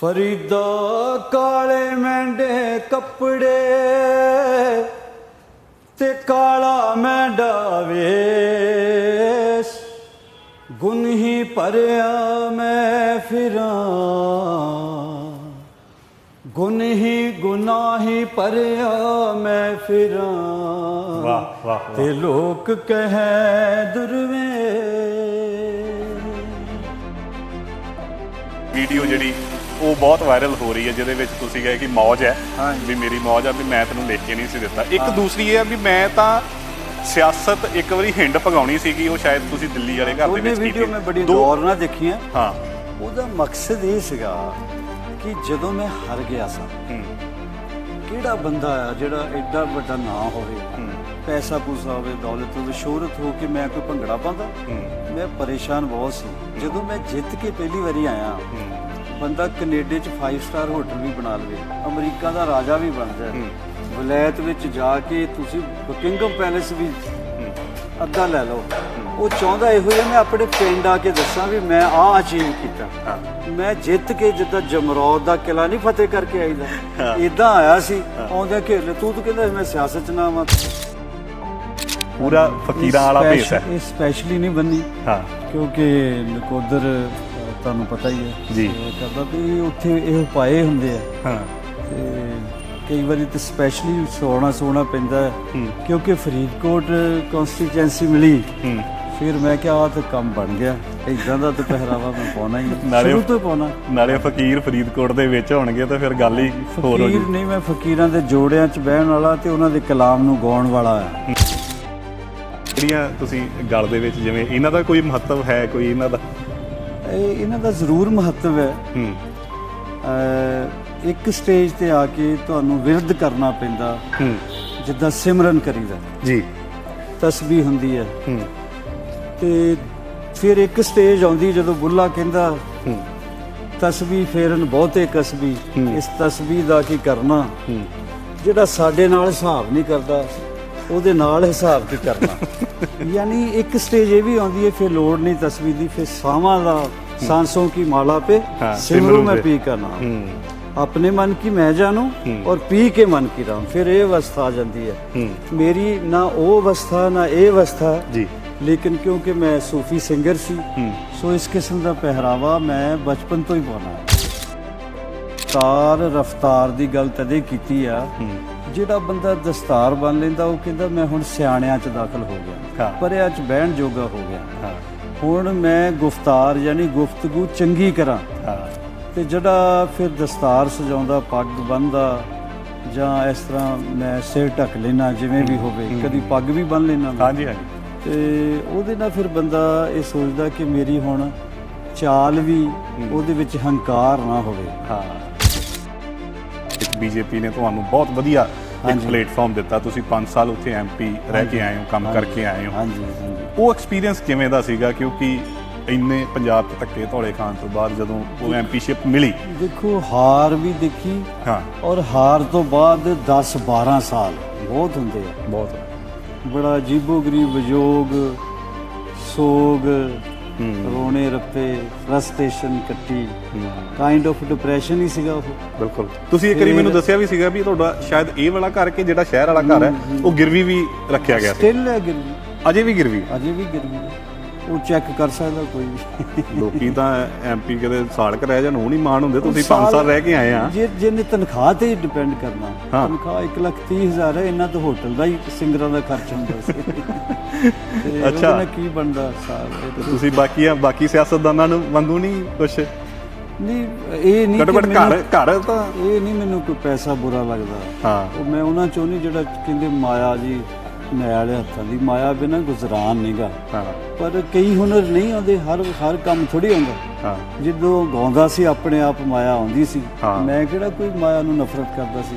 ਫਰੀਦਾ ਕਾਲੇ ਮੈਂਡੇ ਕੱਪੜੇ ਤੇ ਕਾਲਾ ਮੈਂਡਾ ਵੇਸ। ਗੁਨਹੀ ਭਰਿਆ ਮੈਂ ਫਿਰਾਂ। ਗੁਨਹੀ ਗੁਨਾਹੀ ਭਰਿਆ ਮੈਂ ਫਿਰਾਂ। ਵਾਹ ਵਾਹ ਵਾਹ। ਤੇ ਲੋਕ ਕਹੈ ਦੁਰਵੇ। ਵੀਡੀਓ ਜਿਹੜੀ ਉਹ ਬਹੁਤ ਵਾਇਰਲ ਹੋ ਰਹੀ ਹੈ ਜਿਹਦੇ ਵਿੱਚ ਤੁਸੀਂ ਕਹੇ ਕਿ ਮੌਜ ਹੈ। ਵੀ ਮੇਰੀ ਮੌਜ ਆ ਵੀ ਮੈਂ ਤੈਨੂੰ ਲਿਖ ਕੇ ਨਹੀਂ ਸੀ ਦਿੱਤਾ। ਇੱਕ ਦੂਸਰੀ ਇਹ ਆ ਵੀ ਮੈਂ ਤਾਂ ਸਿਆਸਤ ਇੱਕ ਵਾਰੀ ਹਿੰਡ ਪਗਾਉਣੀ ਸੀਗੀ ਉਹ ਸ਼ਾਇਦ ਤੁਸੀਂ ਦਿੱਲੀ ਵਾਲੇ ਘਰ ਦੇ ਉਹਨੇ ਵਿੱਚ ਵੀਡੀਓ ਕੀਤੀ ਮੈਂ ਬੜੀ ਦੋ- ਗੌਰ ਨਾਲ ਦੇਖੀਆਂ। ਹਾਂ। ਉਹਦਾ ਮਕਸਦ ਇਹ ਸੀਗਾ ਕਿ ਜਦੋਂ ਮੈਂ ਹਾਰ ਗਿਆ ਸਾਂ ਹੂੰ, ਕਿਹੜਾ ਬੰਦਾ ਆ ਜਿਹੜਾ ਐਡਾ ਵੱਡਾ ਨਾਂ ਹੋਵੇ ਹੂੰ, ਪੈਸਾ ਪੂਸਾ ਹੋਵੇ ਦੌਲਤ ਹੋਵੇ ਸ਼ੋਹਰਤ ਹੋ ਕੇ ਮੈਂ ਕੋਈ ਭੰਗੜਾ ਪਾਉਂਦਾ? ਹੂੰ, ਮੈਂ ਪਰੇਸ਼ਾਨ ਬਹੁਤ ਸੀ। ਜਦੋਂ ਮੈਂ ਜਿੱਤ ਕੇ ਪਹਿਲੀ ਵਾਰੀ ਆਇਆ ਹੂੰ, ਬੰਦਾ ਕੈਨੇਡਾ 'ਚ 5 ਸਟਾਰ ਹੋਟਲ ਵੀ ਬਣਾ ਲਵੇ ਅਮਰੀਕਾ ਦਾ ਰਾਜਾ ਵੀ ਬਣ ਜਾਏ ਹੂੰ। ਵਲਾਇਤ ਵਿੱਚ ਜਾ ਕੇ ਤੁਸੀਂ ਬਕਿੰਗਮ ਪੈਲੇਸ ਵੀ ਹੂੰ। ਅੱਧਾ ਲੈ ਲਓ। ਉਹ ਚਾਹੁੰਦਾ ਇਹੋ ਜਿਹਾ ਮੈਂ ਆਪਣੇ ਪਿੰਡ ਆ ਕੇ ਦੱਸਾਂ ਵੀ ਮੈਂ ਆਹ ਅਚੀਵ ਕੀਤਾ। ਹਾਂ। ਮੈਂ ਜਿੱਤ ਕੇ ਜਿੱਦਾਂ ਜਮਰੌਦ ਦਾ ਕਿਲਾ ਨਹੀਂ ਫਤਿਹ ਕਰਕੇ ਹਾਂ। ਆਈਦਾ ਇਦਾਂ ਆਇਆ ਸੀ ਆਉਂਦਾ ਘੇਰ ਲੈ ਤੂੰ ਤਾਂ ਕਹਿੰਦਾ ਮੈਂ ਸਿਆਸਤ ਚ ਨਾ ਆਵਾਂ ਪੂਰਾ ਫਕੀਰਾਂ ਵਾਲਾ ਭੇਸ ਹੈ। ਇਹ ਸਪੈਸ਼ਲੀ ਨਹੀਂ ਬੰਨੀ ਹਾਂ। ਕਿਉਂਕਿ ਨਕੋਦਰ ਤੁਹਾਨੂੰ ਪਤਾ ਹੀ ਹੈ। ਜੀ। ਕਰਦਾ ਵੀ ਉੱਥੇ ਇਹ ਪਾਏ ਹੁੰਦੇ ਆ। ਹਾਂ। ਤੇ ਕਈ ਵਾਰੀ ਤੇ ਸਪੈਸ਼ਲੀ ਸੋਣਾ ਸੋਣਾ ਪੈਂਦਾ। ਕਿਉਂਕਿ ਫਰੀਦਕੋਟ ਕਨਸਟੀਚੁਐਂਸੀ ਮਿਲੀ। ਫਿਰ ਮੈਂ ਕਿਹਾ ਆ ਤਾਂ ਕੰਮ ਬਣ ਗਿਆ। ਇਦਾਂ ਦਾ ਤਾਂ ਪਹਿਰਾਵਾ ਮੈਂ ਪਾਉਣਾ ਹੀ ਸ਼ੁਰੂ ਤੋਂ ਪਾਉਣਾ। ਨਾਲੇ ਫਕੀਰ ਫਰੀਦਕੋਟ ਦੇ ਵਿੱਚ ਹੋਣਗੇ ਤਾਂ ਫਿਰ ਗੱਲ ਹੀ ਹੋਰ ਹੋ ਫਕੀਰ ਜੂ। ਨਹੀਂ ਮੈਂ ਫਕੀਰਾਂ ਦੇ ਜੋੜਿਆਂ 'ਚ ਬਹਿਣ ਵਾਲਾ ਤੇ ਉਹਨਾਂ ਦੇ ਕਲਾਮ ਨੂੰ ਗਾਉਣ ਵਾਲਾ ਆ ਜਿਹੜੀਆਂ ਤੁਸੀਂ ਗੱਲ ਦੇ ਵਿੱਚ ਜਿਵੇਂ ਇਹਨਾਂ ਦਾ ਕੋਈ ਮਹੱਤਵ ਹੈ ਕੋਈ ਇਹਨਾਂ ਦਾ ਇਹ ਇਹਨਾਂ ਦਾ ਜ਼ਰੂਰ ਮਹੱਤਵ ਹੈ। ਇੱਕ ਸਟੇਜ ਤੇ ਆ ਕੇ ਤੁਹਾਨੂੰ ਵਿਰਧ ਕਰਨਾ ਪੈਂਦਾ। ਹੂੰ। ਜਿੱਦਾਂ ਸਿਮਰਨ ਕਰੀਦਾ। ਜੀ। ਤਸਬੀਹ ਹੁੰਦੀ ਹੈ। ਹੂੰ। ਤੇ ਫਿਰ ਇੱਕ ਸਟੇਜ ਆਉਂਦੀ ਜਦੋਂ ਬੁੱਲਾ ਕਹਿੰਦਾ ਹੂੰ। ਤਸਬੀਹ ਫੇਰਨ ਬਹੁਤੇ ਕਸਬੀ। ਇਸ ਤਸਬੀਹ ਦਾ ਕੀ ਕਰਨਾ? ਜਿਹੜਾ ਸਾਡੇ ਨਾਲ ਹਿਸਾਬ ਨਹੀਂ ਕਰਦਾ ਉਹਦੇ ਨਾਲ ਹਿਸਾਬ ਕੀ ਕਰਨਾ? ਯਾਨੀ ਇੱਕ ਸਟੇਜ ਇਹ ਵੀ ਆਉਂਦੀ ਹੈ ਫਿਰ ਲੋੜ ਨਹੀਂ ਤਸਬੀਹ ਦੀ ਫਿਰ ਸਾਵਾਂ ਦਾ सांसों की माला पे हाँ, सिमरू सिमरू में पे। पी का नाम ਹੂੰ अपने मन की मैं जानू हम्म। और पी के मन की राम फिर ਇਹ ਅਵਸਥਾ ਆ ਜਾਂਦੀ ਹੈ ਹੂੰ ਮੇਰੀ ਨਾ ਉਹ ਅਵਸਥਾ ਨਾ ਇਹ ਅਵਸਥਾ ਜੀ ਲੇਕਿਨ ਕਿਉਂਕਿ ਮੈਂ ਸੂਫੀ ਸਿੰਗਰ ਸੀ ਹੂੰ ਸੋ ਇਸ ਕਿਸਮ ਦਾ ਪਹਿਰਾਵਾ ਮੈਂ ਬਚਪਨ ਤੋਂ ਹੀ ਪਾਉਣਾ ਤਾਰ ਰਫਤਾਰ ਦੀ ਗੱਲ ਤਦੇ ਕੀਤੀ ਆ ਹੂੰ ਜਿਹੜਾ ਬੰਦਾ ਦਸਤਾਰ ਬੰਨ ਲੈਂਦਾ ਉਹ ਕਹਿੰਦਾ ਮੈਂ ਹੁਣ ਸਿਆਣਿਆਂ 'ਚ ਦਾਖਲ ਹੋ ਗਿਆ। ਪਰਿਆਂ 'ਚ ਬਹਿਣ ਜੋਗਾ ਹੋ ਗਿਆ। ਹੁਣ ਮੈਂ ਗੁਫਤਾਰ ਯਾਨੀ ਗੁਫ਼ਤਗੂ ਚੰਗੀ ਕਰਾਂ। ਤੇ ਜਿਹੜਾ ਫਿਰ ਦਸਤਾਰ ਸਜਾਉਂਦਾ ਪੱਗ ਬੰਨਦਾ ਜਾਂ ਇਸ ਤਰ੍ਹਾਂ ਮੈਂ ਸਿਰ ਢੱਕ ਲੈਣਾ ਜਿਵੇਂ ਵੀ ਹੋਵੇ ਕਦੀ ਪੱਗ ਵੀ ਬੰਨ ਲੈਣਾ ਹਾਂਜੀ ਹਾਂਜੀ। ਤੇ ਉਹਦੇ ਨਾਲ ਫਿਰ ਬੰਦਾ ਇਹ ਸੋਚਦਾ ਕਿ ਮੇਰੀ ਹੁਣ ਚਾਲ ਵੀ ਉਹਦੇ ਵਿੱਚ ਹੰਕਾਰ ਨਾ ਹੋਵੇ। ਹਾਂ। ਇੱਕ ਬੀਜੇਪੀ ਨੇ ਤੁਹਾਨੂੰ ਬਹੁਤ ਵਧੀਆ ਇੱਕ। ਪਲੇਟਫਾਰਮ ਦਿੱਤਾ। ਤੁਸੀਂ 5 ਸਾਲ ਉੱਥੇ ਐਮਪੀ ਰਹਿ ਕੇ ਆਏ ਹੋ ਕੰਮ ਕਰਕੇ ਆਏ ਹੋ। ਹਾਂਜੀ ਹਾਂਜੀ। ਉਹ ਐਕਸਪੀਰੀਅੰਸ ਕਿਵੇਂ ਦਾ ਸੀਗਾ? ਕਿਉਂਕਿ ਇੰਨੇ ਪੰਜਾਬ 'ਚ ਧੱਕੇ ਧੌਲੇ ਖਾਣ ਤੋਂ ਬਾਅਦ ਜਦੋਂ ਉਹ ਐਮਪੀਸ਼ਿਪ ਮਿਲੀ। ਦੇਖੋ ਹਾਰ ਵੀ ਦੇਖੀ ਹਾਂ। ਔਰ ਹਾਰ ਤੋਂ ਬਾਅਦ 10 12 ਸਾਲ ਬਹੁਤ ਹੁੰਦੇ ਆ। ਬਹੁਤ। ਬੜਾ ਅਜੀਬੋ ਗਰੀਬ ਵਿਜੋਗ ਸੋਗ ਰੋਣੇ ਰੱਪੇ ਫਰਸਟ੍ਰੇਸ਼ਨ ਕੱਟੀ। ਕਾਈਂਡ ਆਫ ਡਿਪਰੈਸ਼ਨ ਹੀ ਸੀਗਾ ਉਹ। ਬਿਲਕੁਲ। ਤੁਸੀਂ ਇੱਕ ਵਾਰੀ ਮੈਨੂੰ ਦੱਸਿਆ ਵੀ ਸੀਗਾ ਵੀ ਤੁਹਾਡਾ ਸ਼ਾਇਦ ਇਹ ਵਾਲਾ ਘਰ ਕਿ ਜਿਹੜਾ ਸ਼ਹਿਰ ਵਾਲਾ ਘਰ ਹੈ ਉਹ ਗਿਰਵੀ ਵੀ ਰੱਖਿਆ ਗਿਆ ਸੀ। ਸਟਿਲ ਹੈ ਗਿਰਵੀ। ਅਜੇ ਵੀ ਗਿਰਵੀ ਅਜੇ ਵੀ ਗਿਰਵੀ ਹੈ। ਉਹ ਚੈੱਕ ਕਰ ਸਕਦਾ ਕੋਈ ਵੀ। ਲੋਕੀ ਤਾਂ ਐਮਪੀ ਕਦੇ ਸਾਲ ਕ ਰਹਿ ਜਾਣ ਉਹ ਨਹੀਂ ਮਾਣ ਹੁੰਦੇ ਤੁਸੀਂ 5 ਸਾਲ ਰਹਿ ਕੇ ਆਏ ਆ। ਜੇ ਜਿਹਨੇ ਤਨਖਾਹ ਤੇ ਡਿਪੈਂਡ ਕਰਨਾ। ਹਾਂ। ਤਨਖਾਹ 1 ਲੱਖ 30 ਹਜ਼ਾਰ ਹੈ ਇਹਨਾਂ ਤੋਂ ਹੋਟਲ ਦਾ ਹੀ ਸਿੰਗਰਾਂ ਦਾ ਖਰਚ ਹੁੰਦਾ ਸੀ। ਅੱਛਾ। ਉਹਦੇ ਨਾਲ ਕੀ ਬਣਦਾ ਸਾਲ ਤੁਸੀਂ ਬਾਕੀ ਬਾਕੀ ਸਿਆਸਤਦਾਨਾਂ ਨੂੰ ਵਾਂਗੂ ਨਹੀਂ ਕੁਛ? ਨਹੀਂ ਇਹ ਨਹੀਂ ਘੱਟੋ ਘਰ ਘਰ ਤਾਂ ਇਹ ਨਹੀਂ ਮੈਨੂੰ ਕੋਈ ਪੈਸਾ ਬੁਰਾ ਲੱਗਦਾ। ਹਾਂ। ਉਹ ਮੈਂ ਉਹਨਾਂ ਚੋਂ ਨਹੀਂ ਜਿਹੜਾ ਕਹਿੰਦੇ ਮਾਇਆ ਜੀ ਮੈਂ ਵਾਲੇ ਹੱਥਾਂ ਦੀ ਮਾਇਆ ਬਿਨਾ ਗੁਜ਼ਰਾਨ ਨਹੀਂਗਾ ਹਾਂ। ਪਰ ਕਈ ਹੁਨਰ ਨਹੀਂ ਆਉਂਦੇ ਹਰ ਹਰ ਕੰਮ ਥੋੜੀ ਆਉਂਦਾ। ਹਾਂ। ਜਦੋਂ ਗਾਉਂਦਾ ਸੀ ਆਪਣੇ ਆਪ ਮਾਇਆ ਆਉਂਦੀ ਸੀ। ਮੈਂ ਕਿਹੜਾ ਕੋਈ ਮਾਇਆ ਨੂੰ ਨਫ਼ਰਤ ਕਰਦਾ ਸੀ?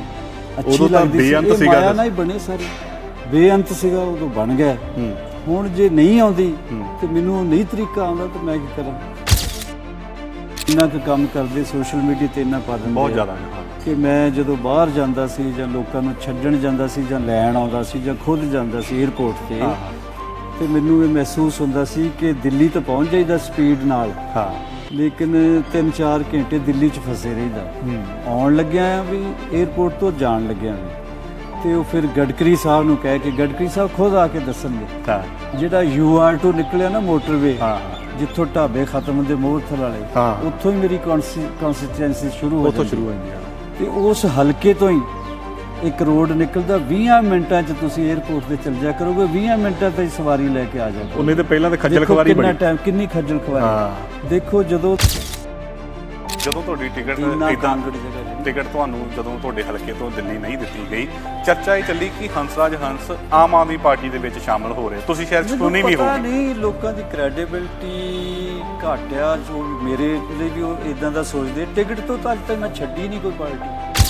ਤਾਂ ਲੱਗਦੀ ਸੀ, ਬੇਅੰਤ ਇਹ ਸੀਗਾ ਮਾਇਆ। ਨਾਲ ਹੀ ਬਣੇ ਸਾਰੇ। ਬੇਅੰਤ ਸੀਗਾ ਉਦੋਂ ਬਣ ਗਿਆ। ਹੁਣ ਜੇ ਨਹੀਂ ਆਉਂਦੀ। ਤੇ ਮੈਨੂੰ ਨਹੀਂ ਤਰੀਕਾ ਆਉਂਦਾ ਤਾਂ ਮੈਂ ਕੀ ਕਰਾਂ? ਇੰਨਾ ਕੁ ਕੰਮ ਕਰਦੇ ਸੋਸ਼ਲ ਮੀਡੀਆ ਤੇ ਇੰਨਾ ਪਾ ਦਿੰਦੇ ਬਹੁਤ ਜ਼ਿਆਦਾ ਕਿ ਮੈਂ ਜਦੋਂ ਬਾਹਰ ਜਾਂਦਾ ਸੀ ਜਾਂ ਲੋਕਾਂ ਨੂੰ ਛੱਡਣ ਜਾਂਦਾ ਸੀ ਜਾਂ ਲੈਣ ਆਉਂਦਾ ਸੀ ਜਾਂ ਖੁਦ ਜਾਂਦਾ ਸੀ 에어ਪੋਰਟ ਤੇ ਤੇ ਮੈਨੂੰ ਇਹ ਮਹਿਸੂਸ ਹੁੰਦਾ ਸੀ ਕਿ ਦਿੱਲੀ ਤੋਂ ਪਹੁੰਚ ਜਾਈਦਾ ਸਪੀਡ ਨਾਲ। ਹਾਂ। ਲੇਕਿਨ 3-4 ਘੰਟੇ ਦਿੱਲੀ 'ਚ ਫਸੇ ਰਹੀਦਾ। ਆਉਣ ਲੱਗਿਆ ਆ ਵੀ 에어ਪੋਰਟ ਤੋਂ ਜਾਣ ਲੱਗਿਆ ਵੀ। ਤੇ ਉਹ ਫਿਰ ਗੜਕਰੀ ਸਾਹਿਬ ਨੂੰ ਕਹਿ ਕੇ ਗੜਕਰੀ ਸਾਹਿਬ ਖੁਦ ਆ ਕੇ ਦੱਸਣਗੇ। ਹਾਂ। ਜਿਹੜਾ ਯੂ ਆਰ ਟੂ ਨਿਕਲਿਆ ਨਾ ਮੋਟਰਵੇ ਹਾਂ ਜਿੱਥੋਂ ਢਾਬੇ ਖਤਮ ਹੁੰਦੇ ਮੋਹਰ ਵਾਲੇ ਉੱਥੋਂ ਹੀ ਮੇਰੀ ਕੌਨਸਟੀਚੁਐਂਸੀ ਸ਼ੁਰੂ ਹੋ ਜਾਂਦੀ। ਹੈ ਤੇ ਉਸ ਹਲਕੇ ਤੋਂ ਹੀ ਇੱਕ ਰੋਡ ਨਿਕਲਦਾ 20 ਮਿੰਟਾਂ 'ਚ ਤੁਸੀਂ 에어ਪੋਰਟ ਤੇ ਚੱਲ ਜਾ ਕਰੋਗੇ 20 ਮਿੰਟਾਂ ਤੇ ਸਵਾਰੀ ਲੈ ਕੇ ਆ ਜਾਓਗੇ। ਉਹਨੇ ਤੇ ਪਹਿਲਾਂ ਤੇ ਖੱਜਲ ਖਵਾਰੀ ਕਿੰਨਾ ਬੜੀ ਟਾਈਮ ਕਿੰਨੀ ਖੱਜਲ ਖਵਾਰੀ ਹਾਂ। ਦੇਖੋ ਜਦੋਂ ਜਦੋਂ ਤੁਹਾਡੀ ਟਿਕਟ ਇਦਾਂ ਟਿਕਟ ਤੁਹਾਨੂੰ ਜਦੋਂ ਤੁਹਾਡੇ ਹਲਕੇ ਤੋਂ ਦਿੱਲੀ ਨਹੀਂ ਦਿੱਤੀ ਗਈ ਚਰਚਾ ਇਹ ਚੱਲੀ ਕਿ ਹੰਸਰਾਜ ਹੰਸ ਆਮ ਆਦਮੀ ਪਾਰਟੀ ਦੇ ਵਿੱਚ ਸ਼ਾਮਲ ਹੋ ਰਹੇ। ਤੁਸੀਂ ਸ਼ਾਇਦ ਸੁਣੀ ਵੀ ਹੋਊਗੀ। ਨਹੀਂ ਲੋਕਾਂ ਦੀ ਕ੍ਰੈਡੀਬਿਲਟੀ ਘਟਿਆ ਜੋ ਮੇਰੇ ਲਈ ਵੀ ਉਹ ਇਦਾਂ ਦਾ ਸੋਚਦੇ ਟਿਕਟ ਤੋਂ ਤਾਂ ਤੱਕ ਮੈਂ ਛੱਡੀ ਨਹੀਂ ਕੋਈ ਪਾਰਟੀ।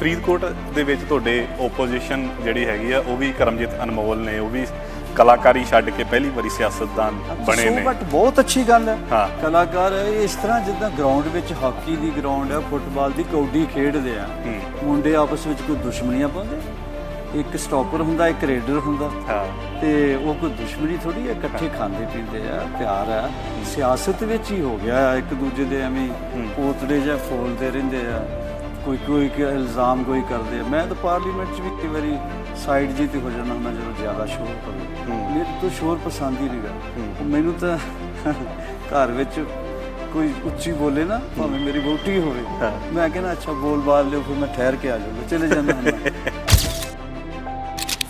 ਫਰੀਦਕੋਟ ਦੇ ਵਿੱਚ ਤੁਹਾਡੇ ਓਪੋਜੀਸ਼ਨ ਜਿਹੜੀ ਹੈਗੀ ਆ ਉਹ ਵੀ ਕਰਮਜੀਤ ਅਨਮੋਲ ਨੇ ਉਹ ਵੀ ਕਲਾਕਾਰੀ ਛੱਡ ਕੇ ਪਹਿਲੀ ਵਾਰੀ ਸਿਆਸਤਦਾਨ ਬਣੇ ਨੇ। ਬਟ ਬਹੁਤ ਅੱਛੀ ਗੱਲ ਹੈ। ਕਲਾਕਾਰ ਇਸ ਤਰ੍ਹਾਂ ਜਿੱਦਾਂ ਗਰਾਊਂਡ ਵਿੱਚ ਹਾਕੀ ਦੀ ਗਰਾਊਂਡ ਹੈ ਫੁੱਟਬਾਲ ਦੀ ਕੌਡੀ ਖੇਡਦੇ ਆ। ਮੁੰਡੇ ਆਪਸ ਵਿੱਚ ਕੋਈ ਦੁਸ਼ਮਣੀਆਂ ਪਾਉਂਦੇ ਇੱਕ ਸਟਾਪਰ ਹੁੰਦਾ ਇੱਕ ਰੇਡਰ ਹੁੰਦਾ। ਹਾਂ। ਤੇ ਉਹ ਕੋਈ ਦੁਸ਼ਮਣੀ ਥੋੜੀ ਹੈ ਇਕੱਠੇ ਖਾਂਦੇ ਪੀਂਦੇ ਆ ਪਿਆਰ ਆ। ਸਿਆਸਤ ਵਿੱਚ ਹੀ ਹੋ ਗਿਆ ਇੱਕ ਦੂਜੇ ਦੇ ਐਵੇਂ ਪੋਤੜੇ ਜਾਂ ਫੋਲਦੇ ਰਹਿੰਦੇ ਆ। ਕੋਈ ਕੋਈ ਕਿ ਇਲਜ਼ਾਮ ਕੋਈ ਕਰਦੇ ਮੈਂ ਤਾਂ ਪਾਰਲੀਮੈਂਟ 'ਚ ਵੀ ਕਈ ਵਾਰੀ ਸਾਈਡ ਜੀ ਤੇ ਹੋ ਜਾਂਦਾ ਹੁੰਦਾ ਜਦੋਂ ਜ਼ਿਆਦਾ ਸ਼ੋਰ ਪਵੇ। ਮੇਰੇ ਤੋਂ ਸ਼ੋਰ ਪਸੰਦ ਹੀ ਨਹੀਂਗਾ। ਮੈਨੂੰ ਤਾਂ ਘਰ ਵਿੱਚ ਕੋਈ ਉੱਚੀ ਬੋਲੇ ਨਾ ਭਾਵੇਂ ਮੇਰੀ ਵੋਟੀ ਹੋਵੇ। ਮੈਂ ਕਹਿੰਦਾ ਅੱਛਾ ਬੋਲ ਬਾਲ ਲਿਓ ਫਿਰ ਮੈਂ ਠਹਿਰ ਕੇ ਆ ਜਾਊਂਗਾ। ਚਲੇ ਜਾਂਦਾ ਹੁੰਦਾ।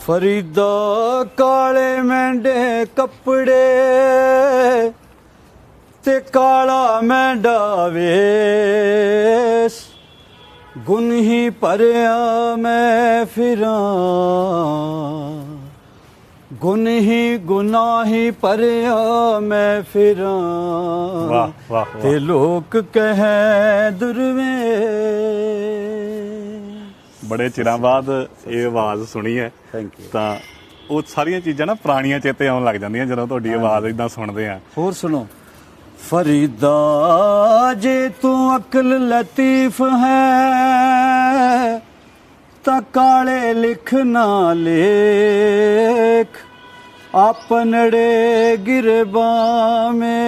ਫਰੀਦਾ ਕਾਲੇ ਮੈਂਡੇ ਕੱਪੜੇ ਤੇ ਕਾਲਾ ਮੈਂਡਾ ਵੇਸ। ਗੁਨਹੀ ਭਰਿਆ ਮੈਂ ਫਿਰਾਂ। ਗੁਨਹੀ ਗੁਨਾਹੀ ਭਰਿਆ ਮੈਂ ਫਿਰਾਂ। ਵਾਹ, ਵਾਹ। ਤੇ ਲੋਕ ਕਹੇ ਦੁਰਵੇ ਬੜੇ ਚਿਰਾਂ ਬਾਅਦ ਇਹ ਆਵਾਜ਼ ਸੁਣੀ ਹੈ। ਥੈਂਕ ਯੂ ਤਾਂ ਉਹ ਸਾਰੀਆਂ ਚੀਜ਼ਾਂ ਨਾ ਪੁਰਾਣੀਆਂ ਚੇਤੇ ਆਉਣ ਲੱਗ ਜਾਂਦੀਆਂ ਜਦੋਂ ਤੁਹਾਡੀ ਆਵਾਜ਼ ਇਦਾਂ ਸੁਣਦੇ ਆ। ਹੋਰ ਸੁਣੋ। ਫਰੀਦਾ, ਜੇ ਤੂੰ ਅਕਲ ਲਤੀਫ ਹੈ, ਤਾਂ ਕਾਲੇ ਲਿਖ ਨਾ ਲੇਖ ਆਪਨੜੇ ਗਿਰਬਾ ਮੇ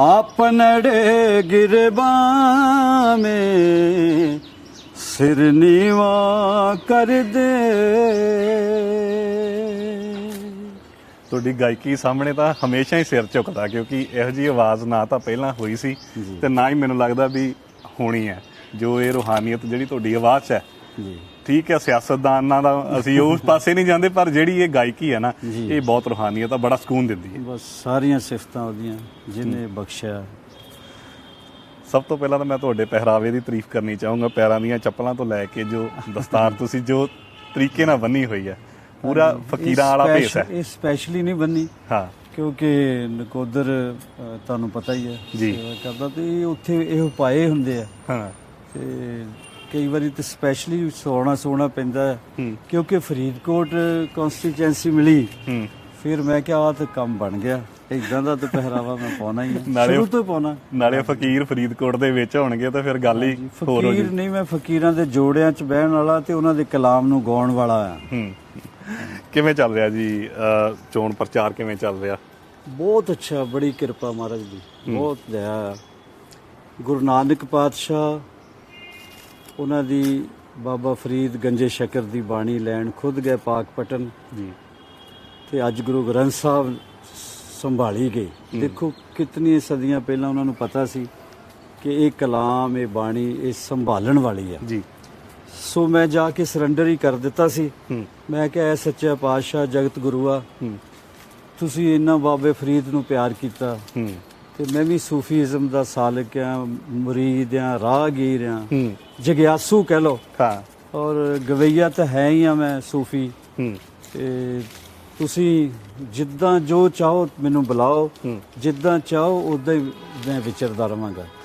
ਆਪਨੜੇ ਗਿਰਬਾ ਮੇ ਸਿਰ ਨੀਵਾ ਕਰ ਦੇ। ਤੁਹਾਡੀ ਗਾਇਕੀ ਸਾਹਮਣੇ ਤਾਂ ਹਮੇਸ਼ਾ ਹੀ ਸਿਰ ਝੁਕਦਾ ਕਿਉਂਕਿ ਇਹੋ ਜੀ ਆਵਾਜ਼ ਨਾ ਤਾਂ ਪਹਿਲਾਂ ਹੋਈ ਸੀ ਤੇ ਨਾ ਹੀ ਮੈਨੂੰ ਲੱਗਦਾ ਵੀ ਹੋਣੀ ਹੈ। ਜੋ ਇਹ ਰੂਹਾਨੀਅਤ ਜਿਹੜੀ ਤੁਹਾਡੀ ਆਵਾਜ਼ 'ਚ ਹੈ ਜੀ। ਠੀਕ ਹੈ ਸਿਆਸਤਦਾਨਾਂ ਦਾ ਅਸੀਂ ਉਸ ਪਾਸੇ ਨਹੀਂ ਜਾਂਦੇ ਪਰ ਜਿਹੜੀ ਇਹ ਗਾਇਕੀ ਹੈ ਨਾ। ਇਹ ਬਹੁਤ ਰੂਹਾਨੀਅਤ ਆ ਬੜਾ ਸਕੂਨ ਦਿੰਦੀ ਹੈ। ਬਸ ਸਾਰੀਆਂ ਸਿਫਤਾਂ ਉਹਦੀਆਂ ਜਿਹਨੇ ਬਖਸ਼ਿਆ। ਸਭ ਤੋਂ ਪਹਿਲਾਂ ਤਾਂ ਮੈਂ ਤੁਹਾਡੇ ਪਹਿਰਾਵੇ ਦੀ ਤਾਰੀਫ ਕਰਨੀ ਚਾਹੂੰਗਾ ਪੈਰਾਂ ਦੀਆਂ ਚੱਪਲਾਂ ਤੋਂ ਲੈ ਕੇ ਜੋ ਦਸਤਾਰ ਤੁਸੀਂ ਜੋ ਤਰੀਕੇ ਨਾਲ ਬੰਨੀ ਹੋਈ ਹੈ। ਪੂਰਾ ਫਕੀਰਾਂ ਵਾਲਾ ਭੇਸ ਹੈ। ਇਹ ਸਪੈਸ਼ਲੀ ਨਹੀਂ ਬੰਨੀ ਹਾਂ। ਕਿਉਂਕਿ ਨਕੋਦਰ ਤੁਹਾਨੂੰ ਪਤਾ ਹੀ ਹੈ ਜੀ। ਕਰਦਾ ਤੇ ਉੱਥੇ ਇਹ ਪਾਏ ਹੁੰਦੇ ਆ। ਹਾਂ। ਤੇ ਕਈ ਵਾਰੀ ਤੇ ਸਪੈਸ਼ਲੀ ਸੋਣਾ ਸੋਣਾ ਪੈਂਦਾ ਕਿਉਂਕਿ ਫਰੀਦਕੋਟ ਕਨਸਟੀਚੁਐਂਸੀ ਮਿਲੀ ਹੂੰ। ਫਿਰ ਮੈਂ ਕਿਹਾ ਆ ਤਾਂ ਕੰਮ ਬਣ ਗਿਆ ਇਦਾਂ ਦਾ ਤਾਂ ਪਹਿਰਾਵਾ ਮੈਂ ਪਾਉਣਾ ਹੀ ਹੈ। ਨਾਲੇ- ਸ਼ੁਰੂ ਤੋਂ ਪਾਉਣਾ। ਨਾਲੇ ਫਕੀਰ ਫਰੀਦਕੋਟ ਦੇ ਵਿੱਚ ਹੋਣਗੇ ਤਾਂ ਫਿਰ ਗੱਲ ਹੀ ਹੋਰ ਹੋ ਫਕੀਰ ਜੀ। ਨਹੀਂ ਮੈਂ ਫਕੀਰਾਂ ਦੇ ਜੋੜਿਆਂ 'ਚ ਬਹਿਣ ਵਾਲਾ ਤੇ ਉਹਨਾਂ ਦੇ ਕਲਾਮ ਨੂੰ ਗਾਉਣ ਵਾਲਾ ਆ ਹੂੰ। ਕਿਵੇਂ ਚੱਲ ਰਿਹਾ ਜੀ? ਚੋਣ ਪ੍ਰਚਾਰ ਕਿਵੇਂ ਚੱਲ ਰਿਹਾ? ਬਹੁਤ ਅੱਛਾ ਬੜੀ ਕਿਰਪਾ ਮਹਾਰਾਜ ਦੀ। ਬਹੁਤ ਦਇਆ। ਗੁਰੂ ਨਾਨਕ ਪਾਤਸ਼ਾਹ ਉਹਨਾਂ ਦੀ ਬਾਬਾ ਫਰੀਦ ਗੰਜੇ ਸ਼ਕਰ ਦੀ ਬਾਣੀ ਲੈਣ ਖੁਦ ਗਏ ਪਾਕਪਟਨ ਜੀ। ਤੇ ਅੱਜ ਗੁਰੂ ਗ੍ਰੰਥ ਸਾਹਿਬ ਸੰਭਾਲੀ ਗਏ। ਦੇਖੋ ਕਿਤਨੀਆਂ ਸਦੀਆਂ ਪਹਿਲਾਂ ਉਹਨਾਂ ਨੂੰ ਪਤਾ ਸੀ ਕਿ ਇਹ ਕਲਾਮ ਇਹ ਬਾਣੀ ਇਹ ਸੰਭਾਲਣ ਵਾਲੀ ਆ। ਜੀ। ਸੋ ਮੈਂ ਜਾ ਕੇ ਸਰੈਂਡਰ ਹੀ ਕਰ ਦਿੱਤਾ ਸੀ। ਮੈਂ ਕਿਹਾ ਐ ਸੱਚਾ ਪਾਤਸ਼ਾਹ ਜਗਤ ਗੁਰੂਆ ਹੂੰ। ਤੁਸੀਂ ਇੰਨਾ ਬਾਬੇ ਫਰੀਦ ਨੂੰ ਪਿਆਰ ਕੀਤਾ। ਤੇ ਮੈਂ ਵੀ ਸੂਫੀਜ਼ਮ ਦਾ ਸਾਲਕ ਆ ਮੁਰੀਦ ਆ ਰਾਹਗੀਰ ਆ। ਜਗਿਆਸੂ ਕਹਿ ਲੋ ਹਾਂ। ਔਰ ਗਵਈਆ ਤਾਂ ਹੈ ਹੀ ਆ ਮੈਂ ਸੂਫੀ। ਤੇ ਤੁਸੀਂ ਜਿੱਦਾਂ ਜੋ ਚਾਹੋ ਮੈਨੂੰ ਬੁਲਾਓ। ਜਿੱਦਾਂ ਚਾਹੋ ਉਦਾਂ ਹੀ ਮੈਂ ਵਿਚਰਦਾ ਰਵਾਂਗਾ